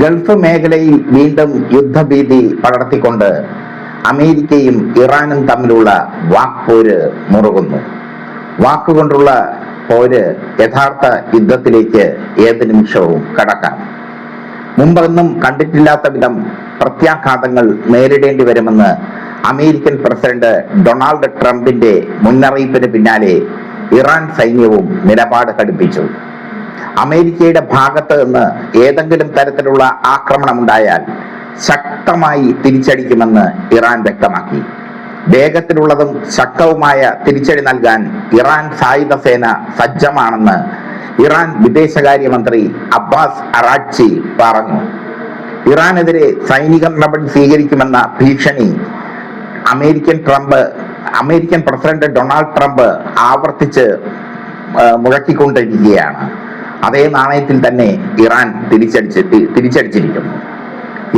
Gulf മേഖലയിൽ വീണ്ടും യുദ്ധഭീതി പടർത്തിക്കൊണ്ട് അമേരിക്കയും ഇറാനും തമ്മിലുള്ള വാക്പോര് മുറുകുന്നു. വാക്കുകൊണ്ടുള്ള പോര് യഥാർത്ഥ യുദ്ധത്തിലേക്ക് ഏത് നിമിഷവും കടക്കാം. മുമ്പൊന്നും കണ്ടിട്ടില്ലാത്ത വിധം പ്രത്യാഘാതങ്ങൾ നേരിടേണ്ടി വരുമെന്ന് അമേരിക്കൻ പ്രസിഡന്റ് ഡൊണാൾഡ് ട്രംപിന്റെ മുന്നറിയിപ്പിന് പിന്നാലെ ഇറാൻ സൈന്യവും നിലപാട് കടുപ്പിച്ചു. അമേരിക്കയുടെ ഭാഗത്ത് നിന്ന് ഏതെങ്കിലും തരത്തിലുള്ള ആക്രമണമുണ്ടായാൽ ശക്തമായി തിരിച്ചടിക്കുമെന്ന് ഇറാൻ വ്യക്തമാക്കി. വേഗത്തിലുള്ളതും ശക്തവുമായ തിരിച്ചടി നൽകാൻ ഇറാൻ സായുധ സേന സജ്ജമാണെന്ന് ഇറാൻ വിദേശകാര്യമന്ത്രി അബ്ബാസ് അറാച്ചി പറഞ്ഞു. ഇറാനെതിരെ സൈനിക നടപടി സ്വീകരിക്കുമെന്ന ഭീഷണി American Trump American president Donald Trump ആവർത്തിച്ച് മുഴക്കിക്കൊണ്ടിരിക്കുകയാണ്. അതേ നാണയത്തിൽ തന്നെ ഇറാൻ തിരിച്ചടിച്ച് തിരിച്ചടിച്ചിരിക്കും.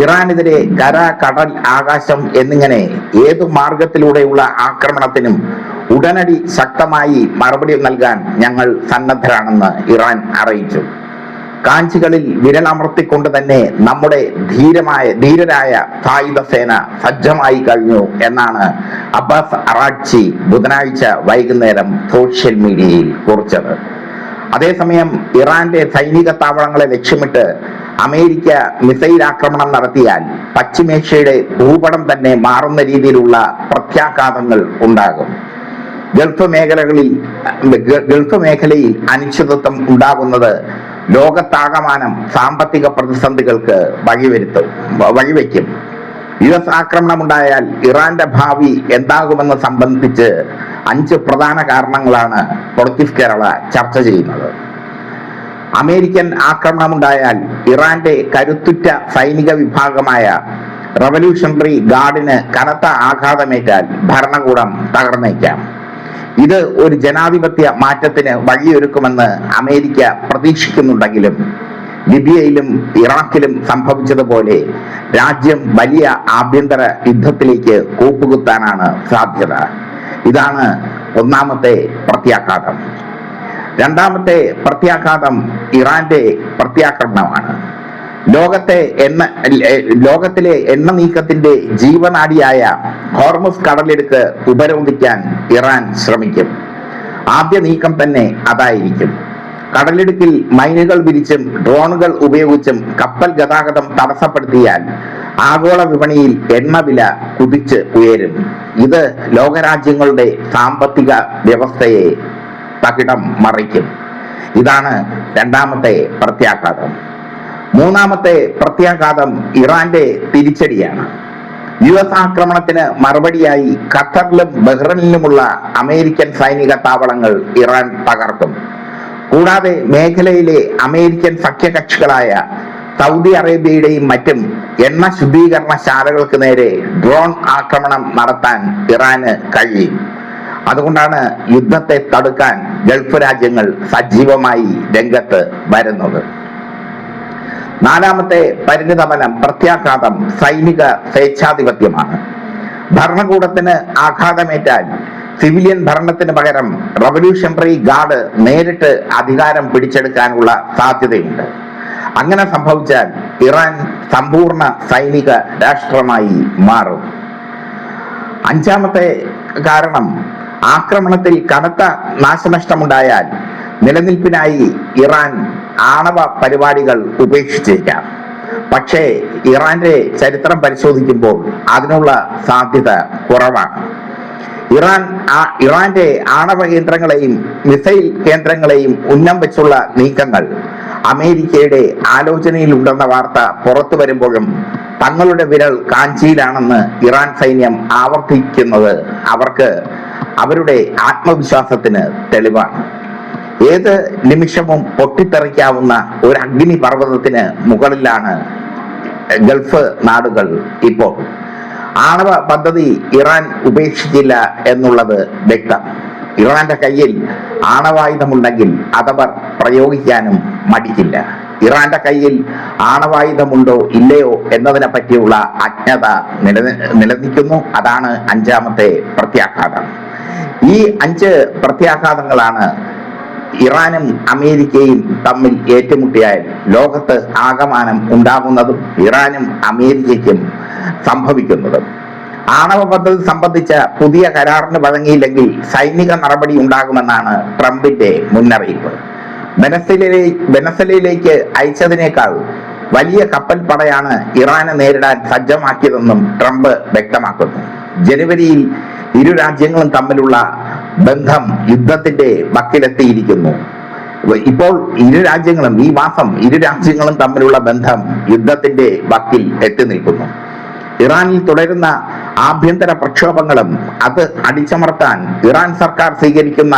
ഇറാനെതിരെ കര കടൽ ആകാശം എന്നിങ്ങനെ ഏതു മാർഗത്തിലൂടെയുള്ള ആക്രമണത്തിനും ഉടനടി ശക്തമായി മറുപടി നൽകാൻ ഞങ്ങൾ സന്നദ്ധരാണെന്ന് ഇറാൻ അറിയിച്ചു. കാഞ്ചികളിൽ വിരലമർത്തിക്കൊണ്ട് തന്നെ നമ്മുടെ ധീരമായ ധീരരായ സായുധ സേന സജ്ജമായി കഴിഞ്ഞു എന്നാണ് അബ്ബാസ് അറാച്ചി ബുധനാഴ്ച വൈകുന്നേരം സോഷ്യൽ മീഡിയയിൽ കുറിച്ചത്. അതേസമയം ഇറാന്റെ സൈനിക താവളങ്ങളെ ലക്ഷ്യമിട്ട് അമേരിക്ക മിസൈൽ ആക്രമണം നടത്തിയാൽ പശ്ചിമേഷ്യയുടെ ഭൂപടം തന്നെ മാറുന്ന രീതിയിലുള്ള പ്രത്യാഘാതങ്ങൾ ഉണ്ടാകും. ഗൾഫ് മേഖലകളിൽ ഗൾഫ് മേഖലയിൽ അനിശ്ചിതത്വം ഉണ്ടാകുന്നത് ലോകത്താകമാനം സാമ്പത്തിക പ്രതിസന്ധികൾക്ക് വഴിവരുത്തും വഴിവെക്കും. യു എസ് ആക്രമണമുണ്ടായാൽ ഇറാന്റെ ഭാവി എന്താകുമെന്ന് സംബന്ധിച്ച് അഞ്ച് പ്രധാന കാരണങ്ങളാണ് പൊളിറ്റിക്സ് കേരള ചർച്ച ചെയ്യുന്നത്. അമേരിക്കൻ ആക്രമണം ഉണ്ടായാൽ ഇറാന്റെ കരുത്തുറ്റ സൈനിക വിഭാഗമായ റവല്യൂഷണറി ഗാർഡിന് കനത്ത ആഘാതമേറ്റാൽ ഭരണകൂടം തകർന്നേക്കാം. ഇത് ഒരു ജനാധിപത്യ മാറ്റത്തിന് വഴിയൊരുക്കുമെന്ന് അമേരിക്ക പ്രതീക്ഷിക്കുന്നുണ്ടെങ്കിലും ലിബിയയിലും ഇറാഖിലും സംഭവിച്ചതുപോലെ രാജ്യം വലിയ ആഭ്യന്തര യുദ്ധത്തിലേക്ക് കൂപ്പുകുത്താനാണ് സാധ്യത. ഇതാണ് ഒന്നാമത്തെ പ്രത്യാഘാതം. രണ്ടാമത്തെ പ്രത്യാഘാതം ഇറാന്റെ പ്രത്യാക്രമണമാണ്. ലോകത്തെ എണ്ണ ലോകത്തിലെ എണ്ണ നീക്കത്തിന്റെ ജീവനാടിയായ ഹോർമസ് കടലെടുക്ക് ഉപരോധിക്കാൻ ഇറാൻ ശ്രമിക്കും. ആദ്യ നീക്കം തന്നെ അതായിരിക്കും. കടലിടുക്കിൽ മൈനുകൾ വിരിച്ചും ഡ്രോണുകൾ ഉപയോഗിച്ചും കപ്പൽ ഗതാഗതം തടസ്സപ്പെടുത്തിയാൽ ആഗോള വിപണിയിൽ എണ്ണവില കുതിച്ച് ഉയരും. ഇത് ലോകരാജ്യങ്ങളുടെ സാമ്പത്തിക വ്യവസ്ഥയെ തകിടം മറിക്കും. ഇതാണ് രണ്ടാമത്തെ പ്രത്യാഘാതം. മൂന്നാമത്തെ പ്രത്യാഘാതം ഇറാന്റെ തിരിച്ചടിയാണ്. യു എസ് ആക്രമണത്തിന് മറുപടിയായി ഖത്തറിലും ബഹ്റൈനിലുമുള്ള അമേരിക്കൻ സൈനിക താവളങ്ങൾ ഇറാൻ തകർക്കും. കൂടാതെ മേഖലയിലെ അമേരിക്കൻ സഖ്യകക്ഷികളായ സൗദി അറേബ്യയുടെയും മറ്റും എണ്ണ ശുദ്ധീകരണശാലകൾക്ക് നേരെ ഡ്രോൺ ആക്രമണം നടത്താൻ ഇറാന് കഴിയും. അതുകൊണ്ടാണ് യുദ്ധത്തെ തടുക്കാൻ ഗൾഫ് രാജ്യങ്ങൾ സജീവമായി രംഗത്ത് വരുന്നത്. നാലാമത്തെ പരിണിതമനം പ്രത്യാഘാതം സൈനിക സ്വേച്ഛാധിപത്യമാണ്. ഭരണകൂടത്തിന് ആഘാതമേറ്റാൽ സിവിലിയൻ ഭരണത്തിന് പകരം റവല്യൂഷണറി ഗാർഡ് നേരിട്ട് അധികാരം പിടിച്ചെടുക്കാനുള്ള സാധ്യതയുണ്ട്. അങ്ങനെ സംഭവിച്ചാൽ ഇറാൻ സമ്പൂർണ സൈനിക രാഷ്ട്രമായി മാറും. അഞ്ചാമത്തെ കാരണം ആക്രമണത്തിൽ കനത്ത നാശനഷ്ടമുണ്ടായാൽ നിലനിൽപ്പിനായി ഇറാൻ ആണവ പരിപാടികൾ ഉപേക്ഷിച്ചേക്കാം. പക്ഷേ ഇറാന്റെ ചരിത്രം പരിശോധിക്കുമ്പോൾ അതിനുള്ള സാധ്യത കുറവാണ്. ഇറാൻ ഇറാന്റെ ആണവ കേന്ദ്രങ്ങളെയും മിസൈൽ കേന്ദ്രങ്ങളെയും ഉന്നം വെച്ചുള്ള നീക്കങ്ങൾ. അമേരിക്കയുടെ ആലോചനയിലുണ്ടെന്ന വാർത്ത പുറത്തു വരുമ്പോഴും തങ്ങളുടെ വിരൽ കാഞ്ചിയിലാണെന്ന് ഇറാൻ സൈന്യം ആവർത്തിക്കുന്നത് അവർക്ക് അവരുടെ ആത്മവിശ്വാസത്തിന് തെളിവാണ്. ഏത് നിമിഷവും പൊട്ടിത്തെറിക്കാവുന്ന ഒരു അഗ്നി പർവതത്തിന് മുകളിലാണ് ഗൾഫ് നാടുകൾ ഇപ്പോൾ. ആണവ പദ്ധതി ഇറാൻ ഉപേക്ഷിച്ചില്ല എന്നുള്ളത് വ്യക്തം. ഇറാന്റെ കയ്യിൽ ആണവായുധമുണ്ടെങ്കിൽ അതവർ പ്രയോഗിക്കാനും മടിക്കില്ല. ഇറാന്റെ കയ്യിൽ ആണവായുധമുണ്ടോ ഇല്ലയോ എന്നതിനെ പറ്റിയുള്ള അജ്ഞത നില നിലനിൽക്കുന്നു. അതാണ് അഞ്ചാമത്തെ പ്രത്യാഘാതം. ഈ അഞ്ച് പ്രത്യാഘാതങ്ങളാണ് ഇറാനും അമേരിക്കയും തമ്മിൽ ഏറ്റുമുട്ടിയാൽ ലോകത്ത് ആകമാനം ഉണ്ടാകുന്നതും ഇറാനും അമേരിക്കയ്ക്കും സംഭവിക്കുന്നതും. ആണവ പദ്ധതി സംബന്ധിച്ച പുതിയ കരാറിന് വഴങ്ങിയില്ലെങ്കിൽ സൈനിക നടപടി ഉണ്ടാകുമെന്നാണ് ട്രംപിന്റെ മുന്നറിയിപ്പ്. വെനസലയിലേക്ക് അയച്ചതിനേക്കാൾ വലിയ കപ്പൽ പടയാണ് ഇറാനെ നേരിടാൻ സജ്ജമാക്കിയതെന്നും ട്രംപ് വ്യക്തമാക്കുന്നു. ജനുവരിയിൽ ഇരു രാജ്യങ്ങളും തമ്മിലുള്ള ബന്ധം യുദ്ധത്തിന്റെ വക്കിലെത്തിയിരിക്കുന്നു. ഇപ്പോൾ ഇരു രാജ്യങ്ങളും ഈ മാസം ഇരു രാജ്യങ്ങളും തമ്മിലുള്ള ബന്ധം യുദ്ധത്തിന്റെ വക്കിൽ എത്തി നിൽക്കുന്നു. ഇറാനിൽ തുടരുന്ന ആഭ്യന്തര പ്രക്ഷോഭങ്ങളും അത് അടിച്ചമർത്താൻ ഇറാൻ സർക്കാർ സ്വീകരിക്കുന്ന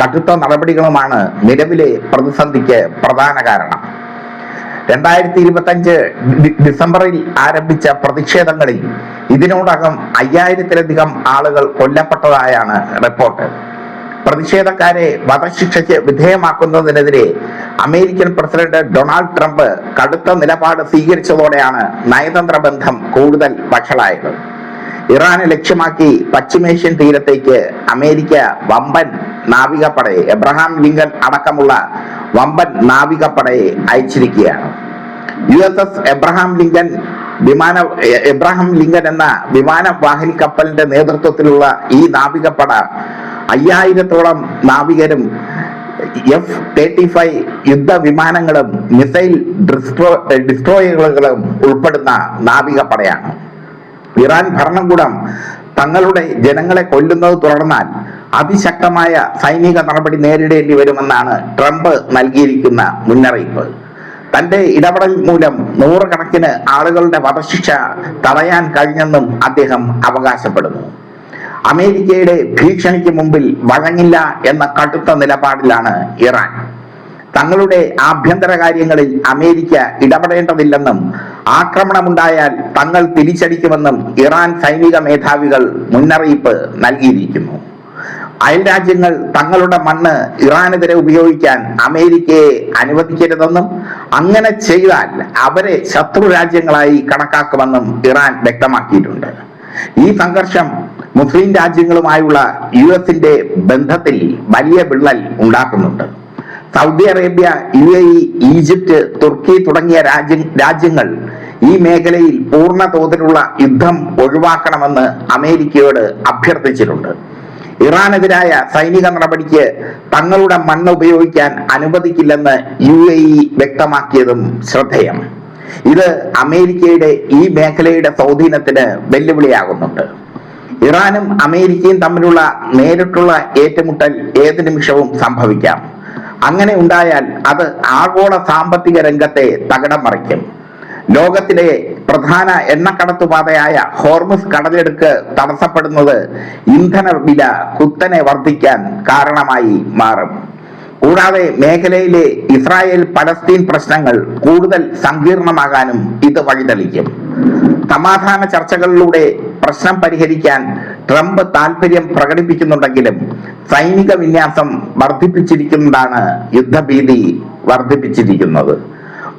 കടുത്ത നടപടികളുമാണ് നിലവിലെ പ്രതിസന്ധിക്ക് പ്രധാന കാരണം. രണ്ടായിരത്തി ഇരുപത്തഞ്ച് ഡിസംബറിൽ ആരംഭിച്ച പ്രതിഷേധങ്ങളിൽ ഇതിനോടകം അയ്യായിരത്തിലധികം ആളുകൾ കൊല്ലപ്പെട്ടതായാണ് റിപ്പോർട്ട്. പ്രതിഷേധക്കാരെ വധശിക്ഷയ്ക്ക് വിധേയമാക്കുന്നതിനെതിരെ അമേരിക്കൻ പ്രസിഡന്റ് ഡൊണാൾഡ് ട്രംപ് കടുത്ത നിലപാട് സ്വീകരിച്ചതോടെയാണ് നയതന്ത്ര ബന്ധം കൂടുതൽ വഷളായത്. ഇറാനെ ലക്ഷ്യമാക്കി പശ്ചിമേഷ്യൻ തീരത്തേക്ക് അമേരിക്ക വമ്പൻ നാവികപ്പടയെ എബ്രഹാം ലിങ്കൻ അടക്കമുള്ള വമ്പൻ നാവികപ്പടയെ അയച്ചിരിക്കുകയാണ്. U S S Abraham Lincoln വിമാന എബ്രഹാം ലിങ്കൻ എന്ന വിമാനവാഹിനി കപ്പലിന്റെ നേതൃത്വത്തിലുള്ള ഈ നാവികപ്പട അയ്യായിരത്തോളം നാവികരും എഫ് തേർട്ടി ഫൈവ് യുദ്ധ വിമാനങ്ങളും മിസൈൽ ഡിസ്ട്രോ ഡിസ്ട്രോയറുകളും ഉൾപ്പെടുന്ന നാവിക പടയാണ് ഇറാൻ ഭരണകൂടം തങ്ങളുടെ ജനങ്ങളെ കൊല്ലുന്നത് തുടർന്നാൽ അതിശക്തമായ സൈനിക നടപടി നേരിടേണ്ടി വരുമെന്നാണ് ട്രംപ് നൽകിയിരിക്കുന്ന മുന്നറിയിപ്പ്. തന്റെ ഇടപെടൽ മൂലം നൂറുകണക്കിന് ആളുകളുടെ വധശിക്ഷ തടയാൻ കഴിഞ്ഞെന്നും അദ്ദേഹം അവകാശപ്പെടുന്നു. അമേരിക്കയുടെ ഭീഷണിക്ക് മുമ്പിൽ വഴങ്ങില്ല എന്ന കടുത്ത നിലപാടിലാണ് ഇറാൻ. തങ്ങളുടെ ആഭ്യന്തര കാര്യങ്ങളിൽ അമേരിക്ക ഇടപെടേണ്ടതില്ലെന്നും ആക്രമണമുണ്ടായാൽ തങ്ങൾ തിരിച്ചടിക്കുമെന്നും ഇറാൻ സൈനിക മേധാവികൾ മുന്നറിയിപ്പ് നൽകിയിരിക്കുന്നു. അയൽരാജ്യങ്ങൾ തങ്ങളുടെ മണ്ണ് ഇറാനെതിരെ ഉപയോഗിക്കാൻ അമേരിക്കയെ അനുവദിക്കരുതെന്നും അങ്ങനെ ചെയ്താൽ അവരെ ശത്രു രാജ്യങ്ങളായി കണക്കാക്കുമെന്നും ഇറാൻ വ്യക്തമാക്കിയിട്ടുണ്ട്. ഈ സംഘർഷം മുസ്ലിം രാജ്യങ്ങളുമായുള്ള യു എസിന്റെ ബന്ധത്തിൽ വലിയ വിള്ളൽ ഉണ്ടാക്കുന്നുണ്ട്. Saudi Arabia U A E Egypt തുർക്കി തുടങ്ങിയ രാജ്യ രാജ്യങ്ങൾ ഈ മേഖലയിൽ പൂർണ തോതിലുള്ള യുദ്ധം ഒഴിവാക്കണമെന്ന് അമേരിക്കയോട് അഭ്യർത്ഥിച്ചിട്ടുണ്ട്. ഇറാനെതിരായ സൈനിക നടപടിക്ക് തങ്ങളുടെ മണ്ണ് ഉപയോഗിക്കാൻ അനുവദിക്കില്ലെന്ന് യു എ ഇ വ്യക്തമാക്കിയതും ശ്രദ്ധേയം. ഇത് അമേരിക്കയുടെ ഈ മേഖലയുടെ സ്വാധീനത്തിന് വെല്ലുവിളിയാകുന്നുണ്ട്. ഇറാനും അമേരിക്കയും തമ്മിലുള്ള നേരിട്ടുള്ള ഏറ്റുമുട്ടൽ ഏത് നിമിഷവും സംഭവിക്കാം. അങ്ങനെ ഉണ്ടായാൽ അത് ആഗോള സാമ്പത്തിക രംഗത്തെ തകിടം മറിക്കും. ലോകത്തിലെ പ്രധാന എണ്ണക്കടത്തുപാതയായ ഹോർമസ് കടലെടുക്ക് തടസ്സപ്പെടുന്നത് ഇന്ധന വില കുത്തനെ വർദ്ധിക്കാൻ കാരണമായി മാറും. കൂടാതെ മേഖലയിലെ ഇസ്രായേൽ പലസ്തീൻ പ്രശ്നങ്ങൾ കൂടുതൽ സങ്കീർണമാകാനും ഇത് വഴിതെളിക്കും. സമാധാന ചർച്ചകളിലൂടെ പ്രശ്നം പരിഹരിക്കാൻ ട്രംപ് താല്പര്യം പ്രകടിപ്പിക്കുന്നുണ്ടെങ്കിലും സൈനിക വിന്യാസം വർദ്ധിപ്പിച്ചിരിക്കുന്നതാണ് യുദ്ധഭീതി വർദ്ധിപ്പിച്ചിരിക്കുന്നത്.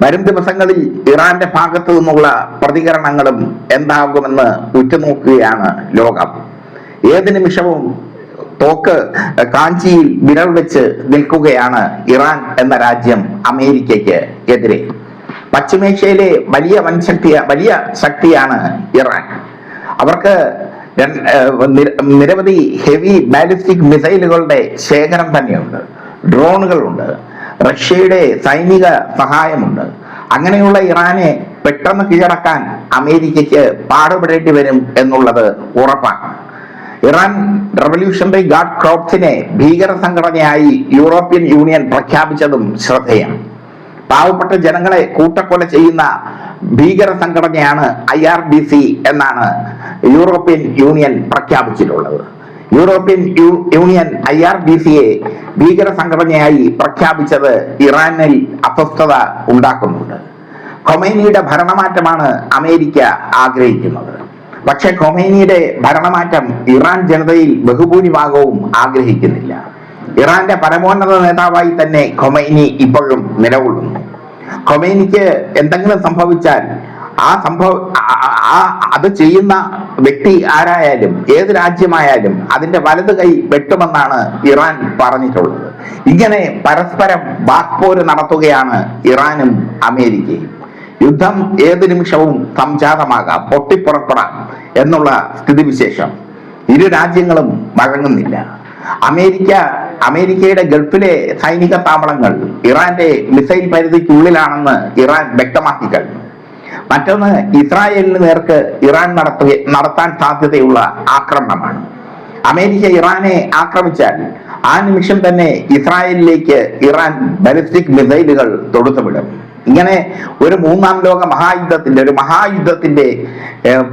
വരും ദിവസങ്ങളിൽ ഇറാന്റെ ഭാഗത്തു നിന്നുള്ള പ്രതികരണങ്ങളും എന്താകുമെന്ന് ഉറ്റുനോക്കുകയാണ് ലോകം. ഏത് നിമിഷവും തോക്ക് കാഞ്ചിയിൽ വിരൽ വെച്ച് നിൽക്കുകയാണ് ഇറാൻ എന്ന രാജ്യം അമേരിക്കയ്ക്ക് എതിരെ. പശ്ചിമേഷ്യയിലെ വലിയ വൻശക്തി വലിയ ശക്തിയാണ് ഇറാൻ. അവർക്ക് നിരവധി ഹെവി ബാലിസ്റ്റിക് മിസൈലുകളുടെ ശേഖരം തന്നെയുണ്ട്. ഡ്രോണുകളുണ്ട്. റഷ്യയുടെ സൈനിക സഹായമുണ്ട്. അങ്ങനെയുള്ള ഇറാനെ പെട്ടെന്ന് കീഴടക്കാൻ അമേരിക്കയ്ക്ക് പാടുപെടേണ്ടി വരും എന്നുള്ളത് ഉറപ്പാണ്. ഇറാൻ റവല്യൂഷണറി ഗാർഡ് ക്രോപ്സിനെ ഭീകര സംഘടനയായി യൂറോപ്യൻ യൂണിയൻ പ്രഖ്യാപിച്ചതും ശ്രദ്ധേയം. പാവപ്പെട്ട ജനങ്ങളെ കൂട്ടക്കൊല ചെയ്യുന്ന ഭീകര സംഘടനയാണ് ഐ ആർ ബി സി എന്നാണ് European union പ്രഖ്യാപിച്ചിട്ടുള്ളത്. European union I R B സിയെ ഭീകര സംഘടനയായി പ്രഖ്യാപിച്ചത് ഇറാനിൽ അസ്വസ്ഥത ഉണ്ടാക്കുന്നുണ്ട്. ഖൊമൈനിയുടെ ഭരണമാറ്റമാണ് അമേരിക്ക ആഗ്രഹിക്കുന്നത്. പക്ഷെ ഖൊമൈനിയുടെ ഭരണമാറ്റം ഇറാൻ ജനതയിൽ ബഹുഭൂരിഭാഗവും ആഗ്രഹിക്കുന്നില്ല. ഇറാന്റെ പരമോന്നത നേതാവായി തന്നെ ഖൊമൈനി ഇപ്പോഴും നിലകൊള്ളുന്നു. ഖൊമൈനിക്ക് എന്തെങ്കിലും സംഭവിച്ചാൽ ആ സംഭവ അത് ചെയ്യുന്ന വ്യക്തി ആരായാലും ഏത് രാജ്യമായാലും അതിന്റെ വലത് കൈ വെട്ടുമെന്നാണ് ഇറാൻ പറഞ്ഞിട്ടുള്ളത്. ഇങ്ങനെ പരസ്പരം വാക്പോര് നടത്തുകയാണ് ഇറാനും അമേരിക്കയും. യുദ്ധം ഏത് നിമിഷവും സംജാതമാകാം പൊട്ടിപ്പുറപ്പെടാം എന്നുള്ള സ്ഥിതിവിശേഷം. ഇരു രാജ്യങ്ങളും വഴങ്ങുന്നില്ല. അമേരിക്ക അമേരിക്കയുടെ ഗൾഫിലെ സൈനിക താവളങ്ങൾ ഇറാന്റെ മിസൈൽ പരിധിക്കുള്ളിലാണെന്ന് ഇറാൻ വ്യക്തമാക്കി കഴിഞ്ഞു മറ്റൊന്ന് ഇസ്രായേലിന് നേർക്ക് ഇറാൻ നടത്തുക നടത്താൻ സാധ്യതയുള്ള ആക്രമണമാണ്. അമേരിക്ക ഇറാനെ ആക്രമിച്ചാൽ ആ നിമിഷം തന്നെ ഇസ്രായേലിലേക്ക് ഇറാൻ ബാലിസ്റ്റിക് മിസൈലുകൾ തൊടുത്തുവിടും. ഇങ്ങനെ ഒരു മൂന്നാം ലോക മഹായുദ്ധത്തിന്റെ ഒരു മഹായുദ്ധത്തിന്റെ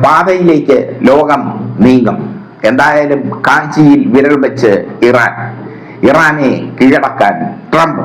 പാതയിലേക്ക് ലോകം നീങ്ങും. എന്തായാലും കാഞ്ചിയിൽ വിരൽ വെച്ച് ഇറാൻ ഇറാനെ കീഴടക്കാൻ ട്രംപ്